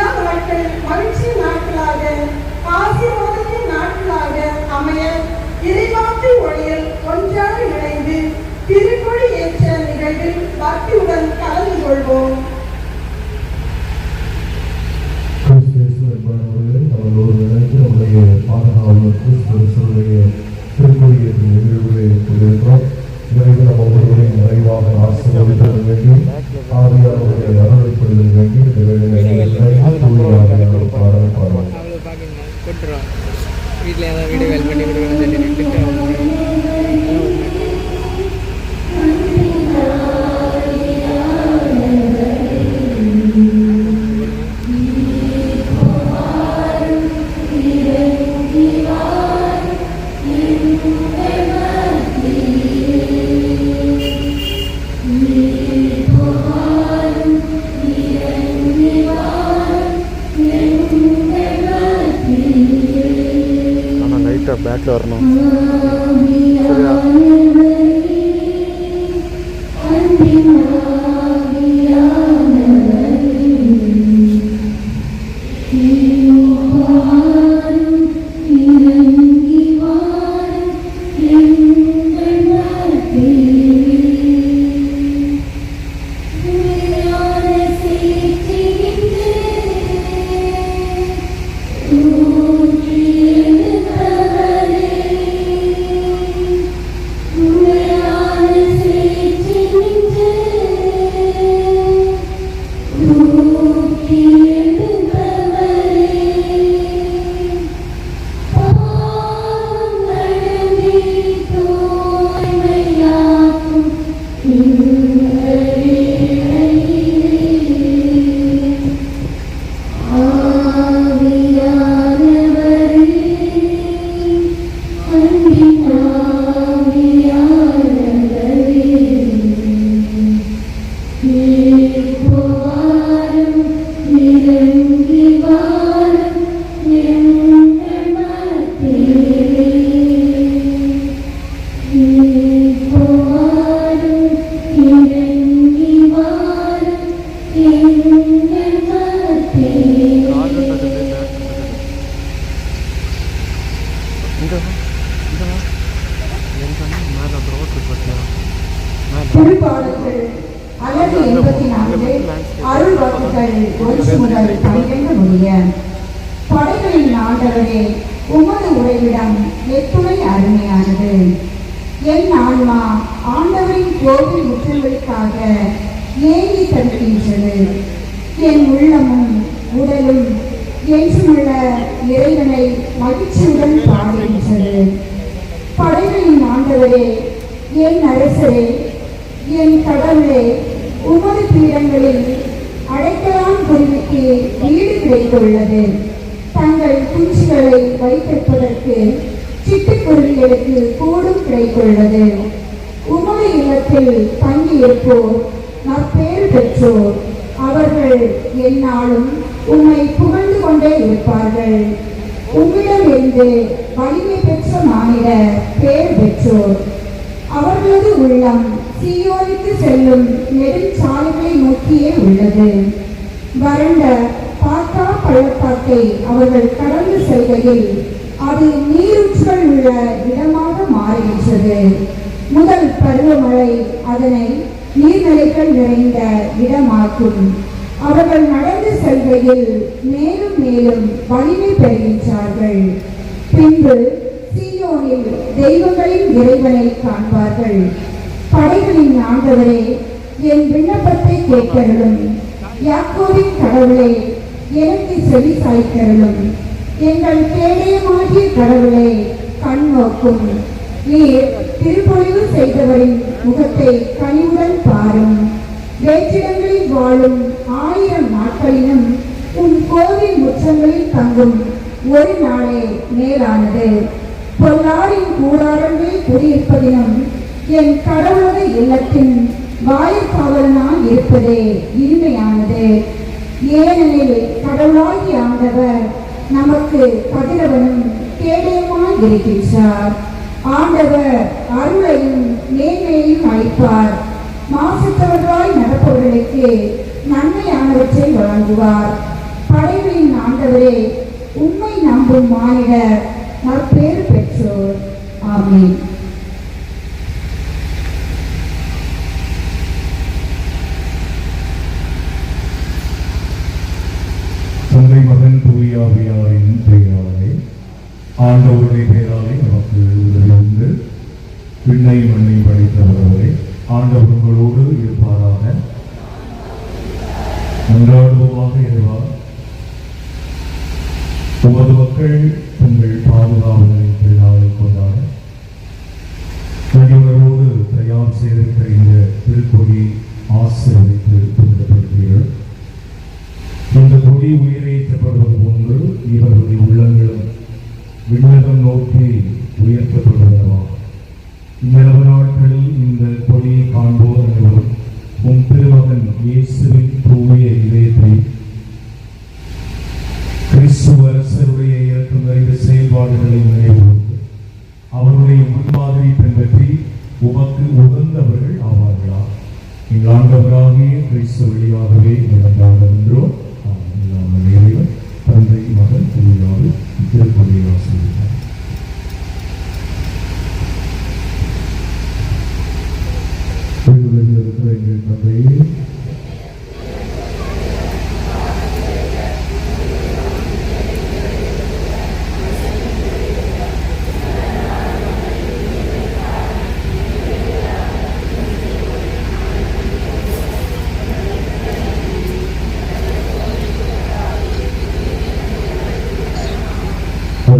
விழா நாட்கள் மகிழ்ச்சி நாட்களாக ஆசீர்வாதத்தின் நாட்களாக அமைய இறைவாக்கு ஒளியில் ஒன்றாக இணைந்து திருமொழி ஏற்ற நிகழ்வில் பக்தியுடன் கலந்து கொள்வோம். நிறைவாக ஆசீர்வதிப்பது வேண்டி ஆவியாளருடைய வீட்டில் ஏதாவது வீடியோ வேல் பண்ணி விடுவேன்னு சொல்லி நின்றுட்டு ബാക്കിൽ വരണോ முற்றங்களுக்காக ஏங்கி தடுக்கின்றது என் உள்ளமும் உடலும் என்றுமுள்ள இறைவனை மகிழ்ச்சியுடன் பாடுகின்றது. படைகளின் ஆண்டவரே என் அரசரே என் கடவுளே உமது பீடங்களில் அடைக்கலாம் குருவிக்கு வீடு கிடைத்துள்ளது. தங்கள் குஞ்சுகளை வைத்திருப்பதற்கு சிட்டுக்குருவிகளுக்கு கூடும் கிடைத்துள்ளது. உமது இல்லத்தில் தங்கியிருப்போர் நற்பேறு பெற்றோர். அவர்கள் என்னாலும் உம்மை புகழ்ந்து கொண்டே இருப்பார்கள். உம்மிடமிருந்து வலிமை பெற்ற மாநில பேர் பெற்றோர். அவர்களது உள்ளம் சீயோனுக்கு செல்லும் நெடுஞ்சாலைகளை நோக்கியே உள்ளது. வறண்ட பாக்கா பள்ளத்தாக்கை அவர்கள் கடந்து செல்கையில் அது நீரூற்றுகள் உள்ள இடமாக மாறுகின்றது. முதல் பருவமழை அதனை நீர்நிலைகள் நிறைந்த இடமாக்கும் அவர்கள் நடந்து செல்கையில் மேலும் மேலும் வலிமை பெறுகின்றார்கள். பின்பு சீயோனில் தெய்வங்களின் இறைவனை காண்பார்கள். படைகளின் ஆண்டவரே என் விண்ணப்பத்தை கேட்கருளும் யாக்கோவின் கடவுளே எனக்கு செவி சாய்க்கருளும் எங்கள் கேடயமாகிய கடவுளே கண் நோக்கும் திருப்பொழிவு செய்தவரின் முகத்தை கனிவுடன் பாரும். வேற்றிடங்களில் வாழும் ஆயிரம் நாட்களிலும் உன் கோவில் முற்றங்களில் தங்கும் ஒரு நாளே மேலானது பொன்னாரின் கூடாரங்களில் குடியிருப்பதிலும் என் கடவுளத இல்லத்தின் வாயிற்காவலனாய் இருப்பதே இனிமையானது. ஏனெனில் கடவுளாகி ஆண்டவர் நமக்கு கதிரவனும் கேடயமாய் இருக்கின்றார். ஆண்டவர் அருளையும் நேர்மையையும் அளிப்பார். மாசத்தவர்களாய் நடப்பவர்களுக்கு நன்மையானவற்றை வழங்குவார். படைகளின் ஆண்டவரே உண்மை நம்பும் மாநிலர் நற்பேறு பெற்றோர். ஆமீன். தந்தை மகன் தூயாவியாரின் பெயராலே ஆண்டவருடைய பெயரால் விண்ணை மண்ணை படைத்தவர்களே ஆண்டவர்களோடு எங்கள் ஆண்டவராகிய கிறிஸ்து வழியாகவே நடந்தாடுகின்றோம் இறைவன் தந்தை மகன் திருவிழாவில் திருப்பதியை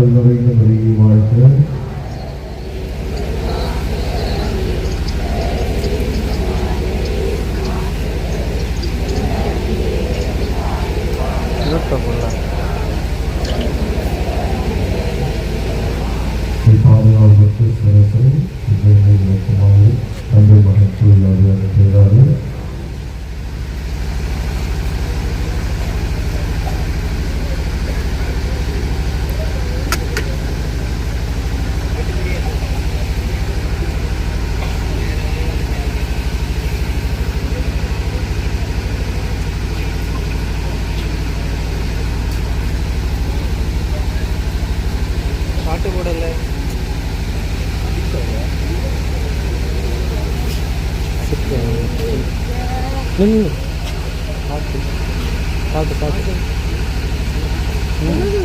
loving and bringing water. Thank you. não Tá, tá, tá. Menino.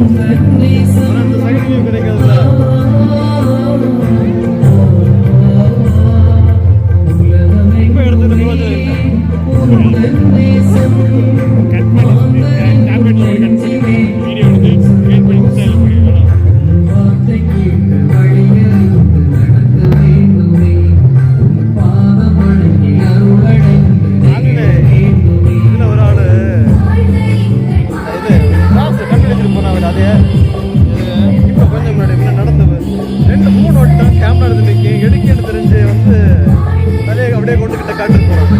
Amen. Private